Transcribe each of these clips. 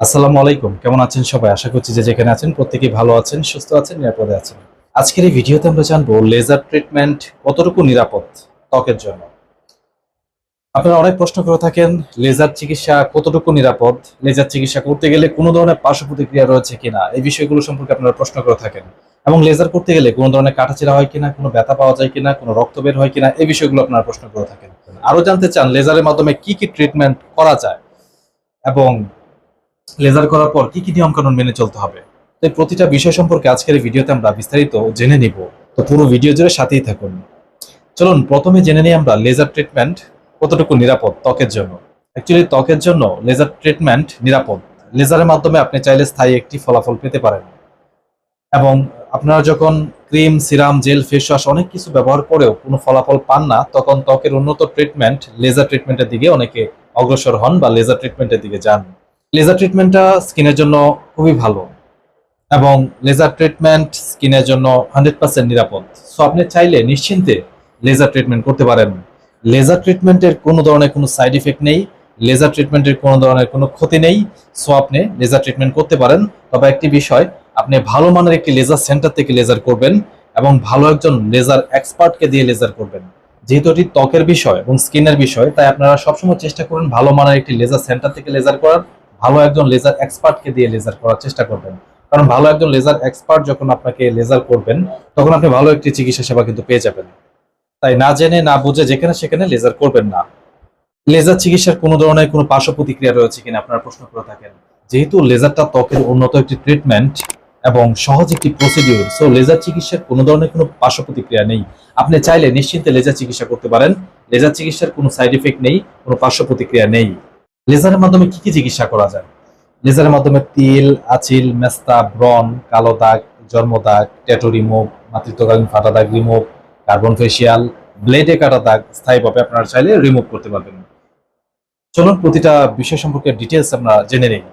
আসসালামু আলাইকুম। কেমন আছেন সবাই? আশা করছি যে যেখানে আছেন প্রত্যেকেই ভালো আছেন, সুস্থ আছেন, নিরাপদে আছেন। আজকের এই ভিডিওতে আমরা জানব লেজার ট্রিটমেন্ট কতটুকু নিরাপদ ত্বকের জন্য। আপনারা অনেক প্রশ্ন করে থাকেন, লেজার চিকিৎসা কতটুকু নিরাপদ? লেজার চিকিৎসা করতে গেলে কোনো ধরনের পার্শ্ব প্রতিক্রিয়া রয়েছে কিনা? এই বিষয়গুলো সম্পর্কে আপনারা প্রশ্ন করে থাকেন। এবং লেজার করতে গেলে কোনো ধরনের কাটাচিরা হয় কিনা, কোনো ব্যথা পাওয়া যায় কিনা, কোনো রক্ত বের হয় কিনা, এই বিষয়গুলো আপনারা প্রশ্ন করে থাকেন। আরও জানতে চান, লেজারের মাধ্যমে কি কি ট্রিটমেন্ট করা যায়? এবং লেজার করার পর কি কি নিয়ম কানুন মেনে চলতে হবে? তো এই প্রতিটা বিষয় সম্পর্কে আজকের ভিডিওতে আমরা বিস্তারিত জেনে নিব। তো পুরো ভিডিও জুড়ে সাথেই থাকুন। চলুন, প্রথমে জেনে নিই আমরা লেজার ট্রিটমেন্ট কতটুকু নিরাপদ ত্বকের জন্য। অ্যাকচুয়ালি ত্বকের জন্য লেজার ট্রিটমেন্ট নিরাপদ। লেজারের মাধ্যমে আপনি চাইলে স্থায়ী একটি ফলাফল পেতে পারেন। এবং আপনারা যখন cream, serum, gel, face wash অনেক কিছু ব্যবহার করেও কোনো ফলাফল পান না, তখন ত্বকের উন্নত ট্রিটমেন্ট লেজার ট্রিটমেন্টের দিকে অনেকে অগ্রসর হন বা লেজার ট্রিটমেন্টের দিকে যান। লেজার ট্রিটমেন্টটা স্কিনের জন্য খুবই ভালো এবং লেজার ট্রিটমেন্ট স্কিনের জন্য হান্ড্রেড পার্সেন্ট নিরাপদ। সো আপনি চাইলে নিশ্চিন্তে লেজার ট্রিটমেন্ট করতে পারেন। লেজার ট্রিটমেন্টের কোনো ধরনের কোনো সাইড ইফেক্ট নেই লেজার ট্রিটমেন্টের কোনো ধরনের কোনো ক্ষতি নেই। সো আপনি লেজার ট্রিটমেন্ট করতে পারেন। তবে একটি বিষয়, আপনি ভালো মানের একটি লেজার সেন্টার থেকে লেজার করবেন এবং ভালো একজন লেজার এক্সপার্টকে দিয়ে লেজার করবেন। যেহেতু এটি ত্বকের বিষয় এবং স্কিনের বিষয়, তাই আপনারা সবসময় চেষ্টা করুন ভালো মানের একটি লেজার সেন্টার থেকে লেজার করার। ভালো একজন লেজার এক্সপার্টকে দিয়ে লেজার করার চেষ্টা করবেন। কারণ ভালো একজন লেজার এক্সপার্ট যখন আপনাকে লেজার করবেন, তখন আপনি ভালো একটি চিকিৎসা সেবা কিন্তু পেয়ে যাবেন। তাই না জেনে, না বুঝে যেখানে সেখানে লেজার করবেন না। লেজার চিকিৎসার কোনো ধরনের কোনো পার্শ্ব প্রতিক্রিয়া রয়েছে কিনা আপনারা প্রশ্ন করে থাকেন। যেহেতু লেজারটা ত্বকের উন্নত একটি ট্রিটমেন্ট এবং সহজ একটি প্রসিডিউর সো লেজার চিকিৎসার কোনো ধরনের কোনো পার্শ্ব প্রতিক্রিয়া নেই। আপনি চাইলে নিশ্চিন্তে লেজার চিকিৎসা করতে পারেন। লেজার চিকিৎসার কোনো সাইড এফেক্ট নেই, কোনো পার্শ্ব প্রতিক্রিয়া নেই। লেজারের মাধ্যমে কি কি চিকিৎসা করা যায়? লেজারের মাধ্যমে তিল, আচিল, মেস্তা ব্রন কালো দাগ, জন্ম দাগ, ট্যাটু রিমুভ, মাতৃত্বকালীন ফাটা দাগ রিমুভ, কার্বন ফেসিয়াল, ব্লেডে কাটা দাগ স্থায়ীভাবে আপনারা চাইলে রিমুভ করতে পারবেন। চলুন প্রতিটা বিষয় সম্পর্কে ডিটেলস আমরা জেনে নিই।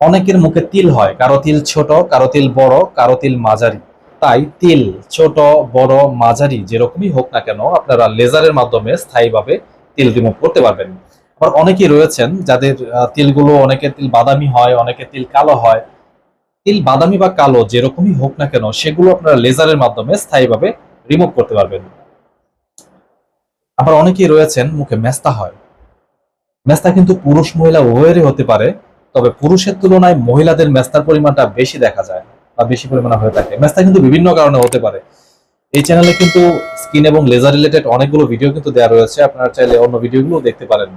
অনেকের মুখে তিল হয়, কারও তিল ছোট, কারও তিল বড়, কারও তিল মাঝারি। তাই তিল ছোট, বড়, মাঝারি যেরকমই হোক না কেন, আপনারা লেজারের মাধ্যমে স্থায়ীভাবে তিল রিমুভ করতে পারবেন। অনেকেই রয়েছেন যাদের তিলগুলো, অনেকের তিল বাদামি হয়, অনেকের তিল কালো হয়। তিল বাদামি বা কালো যেরকমই হোক না কেন, সেগুলো আপনারা লেজারের মাধ্যমে স্থায়ীভাবে রিমুভ করতে পারবেন। আবার অনেকেই রয়েছেন, মুখে মেস্তা হয়। মেস্তা কিন্তু পুরুষ মহিলা উভয়েরই হতে পারে, তবে পুরুষের তুলনায় মহিলাদের মেস্তার পরিমাণটা বেশি দেখা যায় বা বেশি পরিমাণে হয়ে থাকে। মেস্তা কিন্তু বিভিন্ন কারণে হতে পারে। এই চ্যানেলে কিন্তু স্কিন এবং লেজার রিলেটেড অনেকগুলো ভিডিও কিন্তু দেওয়া রয়েছে। আপনারা চাইলে অন্য ভিডিওগুলো দেখতে পারেন।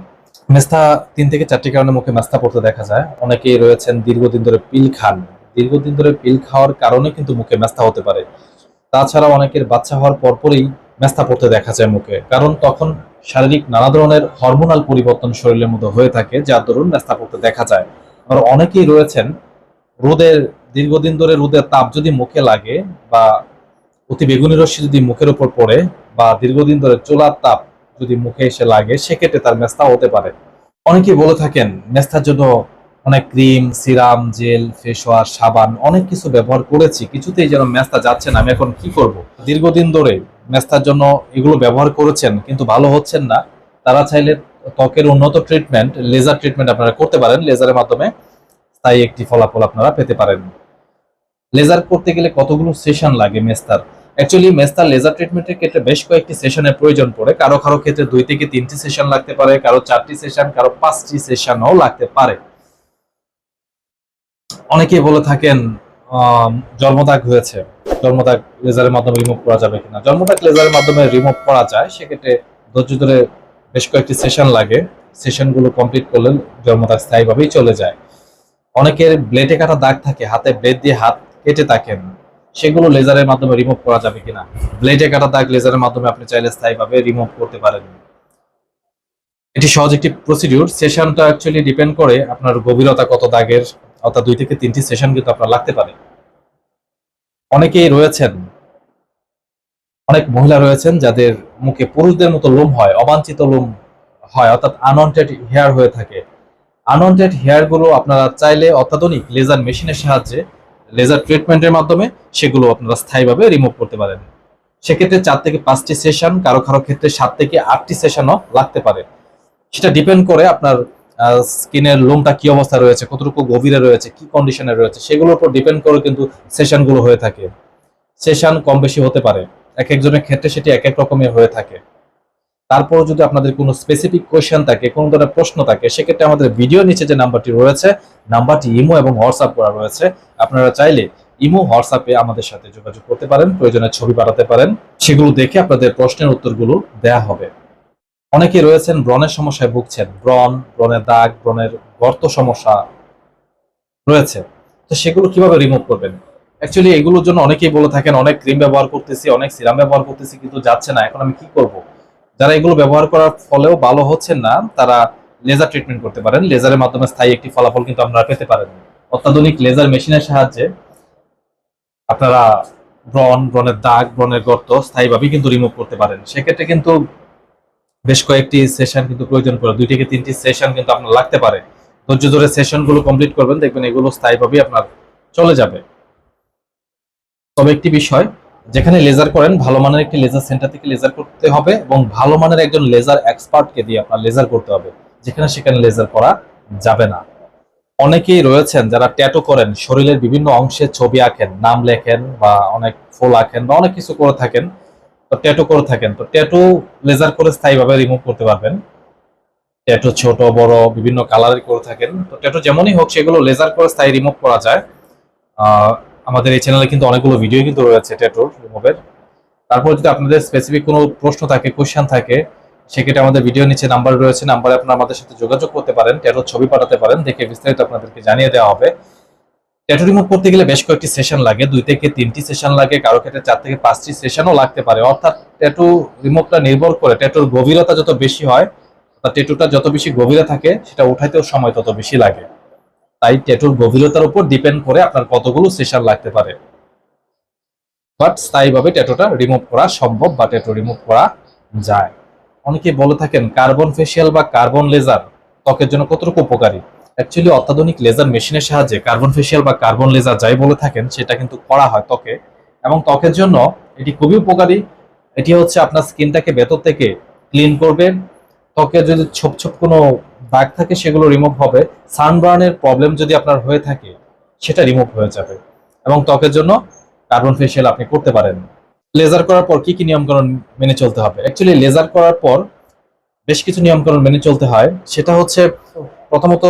মেস্তা তিন থেকে চারটি কারণে মুখে মেস্তা পড়তে দেখা যায়। অনেকেই রয়েছেন দীর্ঘদিন ধরে পিল খান। দীর্ঘদিন ধরে পিল খাওয়ার কারণে কিন্তু মুখে মেস্তা হতে পারে। তাছাড়া অনেকের বাচ্চা হওয়ার পরপরই মেস্তা পড়তে দেখা যায় মুখে। কারণ তখন শারীরিক নানা ধরনের হরমোনাল পরিবর্তন শরীরের মধ্যে হয়ে থাকে, যার দরুন মেস্তা পড়তে দেখা যায়। আবার অনেকেই রয়েছেন রোদের, দীর্ঘদিন ধরে রোদের তাপ যদি মুখে লাগে বা অতি বেগুনি রশ্মি যদি মুখের উপর পড়ে বা দীর্ঘদিন ধরে চোলার তাপ যদি মুখে এসে লাগে, সেক্ষেত্রে তার মেস্তা হতে পারে। অনেকেই বলে থাকেন, মেস্তার জন্য অনেক cream, serum, gel face wash সাবান অনেক কিছু ব্যবহার করেছি। কিছুতেই যেন মেস্তা যাচ্ছে না, আমি এখন কি করব? দীর্ঘদিন ধরে মেস্তার জন্য এগুলো ব্যবহার করেছেন, কিন্তু ভালো হচ্ছেন না। তারা চাইলে ত্বকের উন্নত ট্রিটমেন্ট, লেজার ট্রিটমেন্ট আপনারা করতে পারেন। লেজারের মাধ্যমে স্থায়ী একটি ফলাফল আপনারা পেতে পারেন। লেজার করতে গেলে কতগুলো সেশন লাগে মেস্তার? অ্যাকচুয়ালি মেস্তার লেজার ট্রিটমেন্টের ক্ষেত্রে বেশ কয়েকটি সেশনের প্রয়োজন পড়ে। কারও কারও ক্ষেত্রে দুই থেকে তিনটি সেশন লাগতে পারে, কারও চারটি সেশন কারও পাঁচটি সেশনও লাগতে পারে। অনেকেই বলে থাকেন জন্মদাগ হয়েছে। জন্মদাগ লেজারের মাধ্যমে রিমুভ করা যাবে কিনা? জন্মদাগ লেজারের মাধ্যমে রিমুভ করা যায়, সেক্ষেত্রে ধৈর্য ধরে বেশ কয়েকটি সেশন লাগে। সেশনগুলো কমপ্লিট করলে জন্মদাগ স্থায়ীভাবেই চলে যায়। অনেকের ব্লেডে কাটা দাগ থাকে, হাতে ব্লেড দিয়ে হাত কেটে থাকেন। সেগুলো লেজারের মাধ্যমে রিমুভ করা যাবে কিনা? ব্লেডে কাটা দাগ লেজারের মাধ্যমে আপনি চাইলে স্থায়ীভাবে রিমুভ করতে পারেন। এটি সহজ একটি প্রসিডিউর সেশনটা অ্যাকচুয়ালি ডিপেন্ড করে আপনার গভীরতা কত দাগের, অর্থাৎ দুই থেকে তিনটি সেশন কিন্তু আপনার লাগতে পারে। অনেকেই রয়েছেন, অনেক মহিলা রয়েছেন যাদের মুখে পুরুষদের মতো লোম হয়, অবাঞ্ছিত লোম হয়, অর্থাৎ আনওয়ান্টেড হেয়ার হয়ে থাকে। আনওয়ান্টেড হেয়ারগুলো আপনারা চাইলে অত্যাধুনিক লেজার মেশিনের সাহায্যে লেজার ট্রিটমেন্টের মাধ্যমে সেগুলো আপনারা স্থায়ীভাবে রিমুভ করতে পারেন। সেক্ষেত্রে চার থেকে পাঁচটি সেশন কারও কারও ক্ষেত্রে সাত থেকে আটটি সেশনও লাগতে পারে। সেটা ডিপেন্ড করে আপনার স্কিনের লোমটা কি অবস্থা রয়েছে, কতটুকু গভীরে রয়েছে, কি কন্ডিশনে রয়েছে, সেগুলোর উপর ডিপেন্ড করে কিন্তু সেশনগুলো হয়ে থাকে। সেশন কম বেশি হতে পারে। এক একজনের ক্ষেত্রে সেটি এক এক রকমের হয়ে থাকে। তারপর যদি আপনাদের কোনো স্পেসিফিক কোয়েশ্চেন থাকে, কোনো ধরনের প্রশ্ন থাকে, সেক্ষেত্রে আমাদের ভিডিও নিচে যে নাম্বারটি রয়েছে নাম্বারটি ইমো এবং হোয়াটসঅ্যাপ করা রয়েছে। আপনারা চাইলে ইমো হোয়াটসঅ্যাপে আমাদের সাথে যোগাযোগ করতে পারেন, প্রয়োজনে ছবি পাঠাতে পারেন। সেগুলো দেখে আপনাদের প্রশ্নের উত্তরগুলো দেয়া হবে। অনেকে রয়েছেন, ব্রণের সমস্যায় ভুগছেন। ব্রণ, ব্রণের দাগ, ব্রণের গর্ত সমস্যা রয়েছে। তো সেগুলো কীভাবে রিমুভ করবেন? অ্যাকচুয়ালি এগুলোর জন্য অনেকেই বলে থাকেন, অনেক ক্রিম ব্যবহার করতেছি, অনেক সিরাম ব্যবহার করতেছি, কিন্তু যাচ্ছে না। এখন আমি কি করব? যারা এগুলো ব্যবহার করার ফলেও ভালো হচ্ছেন না, তারা লেজার ট্রিটমেন্ট করতে পারেন। লেজারের মাধ্যমে স্থায়ী একটি ফলাফল কিন্তু আপনারা পেতে পারেন। অত্যাধুনিক লেজার মেশিনের সাহায্যে আপনারা ব্রণ, ব্রণের দাগ, ব্রণের গর্ত স্থায়ীভাবে কিন্তু রিমুভ করতে পারেন। সেক্ষেত্রে কিন্তু বেশ কয়েকটি সেশন কিন্তু প্রয়োজন পড়ে। দুই থেকে তিনটি সেশন কিন্তু আপনার লাগতে পারে। ধৈর্য ধরে সেশনগুলো কমপ্লিট করবেন, দেখবেন এগুলো স্থায়ীভাবেই আপনার চলে যাবে। তবে একটি বিষয় যেখানে লেজার করেন, ভালো মানের একটি লেজার সেন্টার থেকে লেজার করতে হবে এবং ভালো মানের একজন লেজার এক্সপার্টকে দিয়ে আপনার লেজার করতে হবে। যেখানে সেখানে লেজার করা যাবে না। অনেকেই রয়েছেন যারা ট্যাটু করেন, শরীরের বিভিন্ন অংশে ছবি আঁকেন, নাম লেখেন বা অনেক ফুল আঁকেন বা অনেক কিছু করে থাকেন, তো ট্যাটু করে থাকেন। তো ট্যাটু লেজার করে স্থায়ীভাবে রিমুভ করতে পারবেন। ট্যাটু ছোট, বড়, বিভিন্ন কালারের করে থাকেন। তো ট্যাটু যেমনই হোক, সেগুলো লেজার করে স্থায়ী রিমুভ করা যায়। আমাদের এই চ্যানেলে কিন্তু অনেকগুলো ভিডিও কিন্তু রয়েছে ট্যাটুর রিমুভের তারপর যদি আপনাদের স্পেসিফিক কোনো প্রশ্ন থাকে কোশ্চেন থাকে, সেক্ষেত্রে আমাদের ভিডিও নিচে নাম্বার রয়েছে নাম্বারে আপনারা আমাদের সাথে যোগাযোগ করতে পারেন ট্যাটুর ছবি পাঠাতে পারেন, দেখে বিস্তারিত আপনাদেরকে জানিয়ে দেওয়া হবে। ট্যাটু রিমুভ করতে গেলে বেশ কয়েকটি সেশন লাগে, দুই থেকে তিনটি সেশন লাগে, কারও ক্ষেত্রে চার থেকে পাঁচটি সেশনও লাগতে পারে। অর্থাৎ ট্যাটু রিমুভটা নির্ভর করে ট্যাটুর গভীরতা যত বেশি হয়, অর্থাৎ ট্যাটুটা যত বেশি গভীরে থাকে, সেটা উঠাইতেও সময় তত বেশি লাগে। তাই ট্যাটুর গভীরতার উপর ডিপেন্ড করে আপনার কতগুলো সেশন লাগতে পারে। বাট স্থায়ীভাবে ট্যাটুটা রিমুভ করা সম্ভব বা ট্যাটু রিমুভ করা যায়। অনেকে বলে থাকেন কার্বন ফেসিয়াল বা কার্বন লেজার ত্বকের জন্য কতটুকু উপকারী? অ্যাকচুয়ালি অত্যাধুনিক লেজার মেশিনের সাহায্যে কার্বন ফেসিয়াল বা কার্বন লেজার যাই বলে থাকেন, সেটা কিন্তু করা হয় ত্বকে। এবং ত্বকের জন্য এটি খুবই উপকারী। এটি হচ্ছে আপনার স্কিনটাকে ভেতর থেকে ক্লিন করবে। ত্বকে যদি ছোপ ছোপ কোনো দাগ থাকে, সেগুলো রিমুভ হবে। সানবার্নের প্রবলেম যদি আপনার হয়ে থাকে, সেটা রিমুভ হয়ে যাবে। এবং ত্বকের জন্য কার্বন ফেসিয়াল আপনি করতে পারেন। লেজার করার পর কি কি নিয়মকানুন মেনে চলতে হবে? অ্যাকচুয়ালি লেজার করার পর বেশ কিছু নিয়মকানুন মেনে চলতে হয়। সেটা হচ্ছে প্রথমত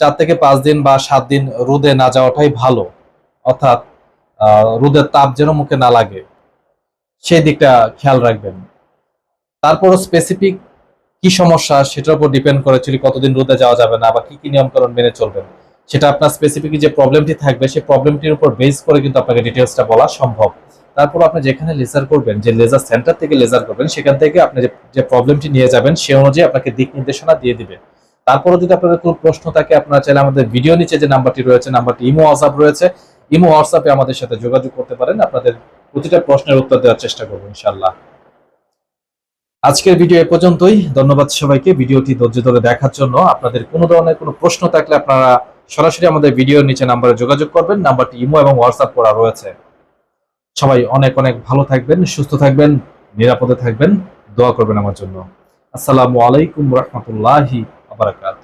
চার থেকে পাঁচ দিন বা সাত দিন রোদে না যাওয়াটাই ভালো। অর্থাৎ রোদের তাপ যেন মুখে না লাগে। সেই দিকটা খেয়াল রাখবেন। তারপরও স্পেসিফিক কি সমস্যা, সেটার উপর ডিপেন্ড করে actually কতদিন রোদে যাওয়া যাবে না বা কি কি নিয়মকানুন মেনে চলবেন। সেটা আপনার স্পেসিফিক যে প্রবলেমটি থাকবে, সেই প্রবলেমটির উপর বেস করে কিন্তু আপনাকে ডিটেলসটা বলা সম্ভব। তারপর আপনি যেখানে লেজার করবেন, যে লেজার সেন্টার থেকে লেজার করবেন, সেখান থেকে আপনি যে- যে প্রবলেমটি নিয়ে যাবেন, সে অনুযায়ী আপনাকে দিক নির্দেশনা দিয়ে দিবে। তারপরে যদি আপনাদের কোনো প্রশ্ন থাকে, আপনারা চাইলে আমাদের ভিডিও নিচে যে নাম্বারটি রয়েছে, নাম্বারটি ইমো হোয়াটসঅ্যাপ রয়েছে, ইমো হোয়াটসঅ্যাপে আমাদের সাথে যোগাযোগ করতে পারেন। আপনাদের প্রতিটা প্রশ্নের উত্তর দেওয়ার চেষ্টা করব ইনশাল্লাহ আজকের ভিডিও এ পর্যন্তই। ধন্যবাদ সবাইকে ভিডিওটি ধৈর্য ধরে দেখার জন্য। আপনাদের কোনো ধরনের কোনো প্রশ্ন থাকলে আপনারা সরাসরি আমাদের ভিডিওর নিচে নাম্বারে যোগাযোগ করবেন। নাম্বারটি ইমো এবং হোয়াটসঅ্যাপ করা রয়েছে। সবাই অনেক অনেক ভালো থাকবেন, সুস্থ থাকবেন, নিরাপদে থাকবেন। দোয়া করবেন আমার জন্য। আসসালামু আলাইকুম রহমতুল্লাহি আবরাকাত